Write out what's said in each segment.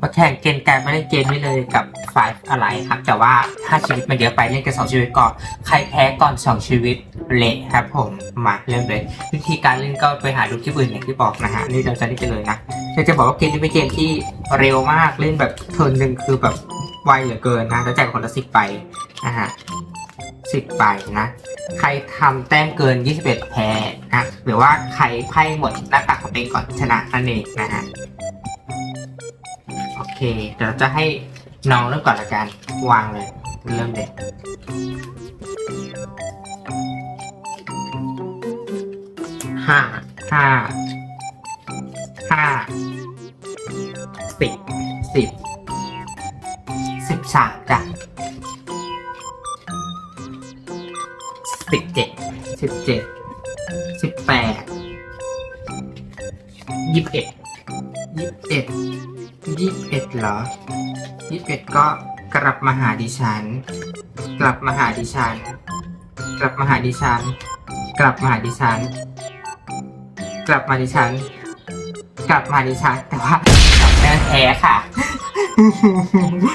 มาแข่งเกมการมาเล่นเกมนี้เลยกับไฟอะไรครับ แต่ว่าถ้าชีวิตมันเยอะไปเล่นกันสองชีวิตก่อนใครแพ้ก่อนสองชีวิตเละครับผมมาเริ่มเลย วิธีการเล่นก็ไปหาดูคลิปอื่นอย่างที่บอกนะฮะนี่เราจะเล่นกันเลยนะเราจะบอกว่าเกมนี้เป็นเกมที่เร็วมากเล่นแบบเทิร์นหนึ่งคือแบบไวเหลือเกินนะแล้วแจกคนละสิบไปนะฮะสิบไปนะ ใครทำแต้มเกิน 21 แพ้นะ หรือว่าใครไพ่หมดหน้าตักของตัวเองก่อนชนะนั่นเองนะฮะ เค เดี๋ยวเราจะให้น้องเริ่มก่อนละกัน วางเลย เริ่มเลยห้าห้าห้าสิบสิบสิบสามจ้ะสิบเจ็ดสิบเจ็ดสิบแปดยี่สิบเอ็ด ยี่สิบเอ็ดยี่สิบเอ็ดเหรอยี่สิบเอ็ดก็กลับมาหาดิฉัน กลับมาหาดิฉัน กลับมาหาดิฉัน กลับมาหาดิฉัน กลับมาดิฉัน กลับมาดิฉัน แต่ว่าแม่แพ้ค่ะ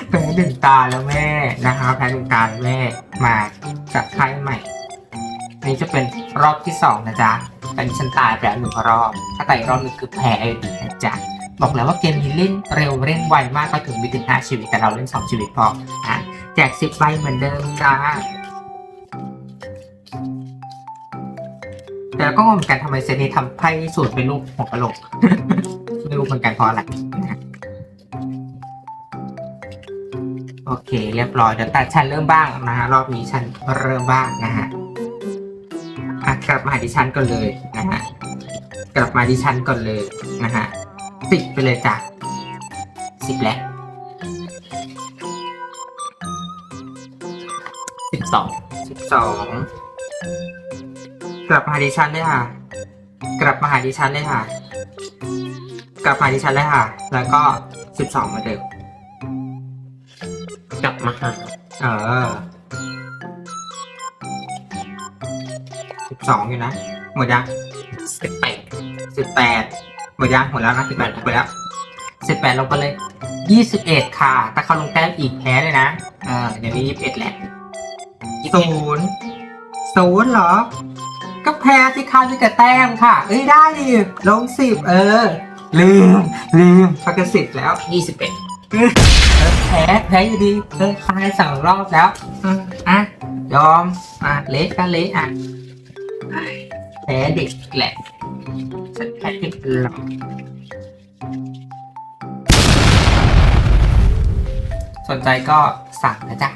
แพ้หนึ่งตาแล้วแม่นะคะแพ้หนึ่งตาแล้วแม่มาจากค่ายใหม่อันนี้จะเป็นรอบที่สองนะจ๊ะแต่ดิฉันตายไปแล้วหนึ่งรอบ ถ้าตายรอบหนึงคือแพ้อยู่ดีนะจ๊ะ บอกแล้วว่าเกมนี้เล่นเร็วเล่นไวมากก็ถึงมีถึง5ชีวิตแต่เราเล่น 2 ชีวิตพออะแจก10ใบเหมือนเดิมจ้าแต่ก็งงเหมือนกันทำไมเซนีทำไพ่สูตรเป็นรูปหัวกะโหลกไม่รู้เหมือนกันเพราะอะไรโอเค เรียบร้อยเดี๋ยวแต่ฉันเริ่มบ้างนะฮะรอบนี้ฉันเริ่มบ้างนะฮะกลับมาหาดิฉันก่อนเลยนะฮะกลับมาดิฉันก่อนเลยนะฮะ สิบไปเลยจ้ะสิบแล้วสิบสองสิบสองกลับมาหาดิฉันเลยค่ะ กลับมาหาดิฉันเลยค่ะ กลับมาหาดิฉันเลยค่ะ แล้วก็สิบสองมาเดิมกลับมาหาเออสิบสองอยู่นะ หมดยังสิบแปดสิบแปด หมดยังหมดแล้วนะสิบแปดหมดแล้วสิบแปดลงไปเลยยี่สิบเอ็ดค่ะถ้าเขาลงแต้มอีกแพ้เลยนะ เออเดี๋ยวนี้ยี่สิบเอ็ดแหละศูนย์ศูนย์เหรอ ก็แพ้สิคะมีแต่แต้มค่ะ เอ้ยได้ดิลงสิบเออ ลืม ลืมพักสิบแล้วยี่สิบเอ็ดแพ้แพ้อยู่ดีเออตายสองรอบแล้วอืมอะยอม อะเละก็เละอะแพ้เด็กแหละ ฉันแพ้เด็กหรอกสนใจก็สั่งนะจ๊ะ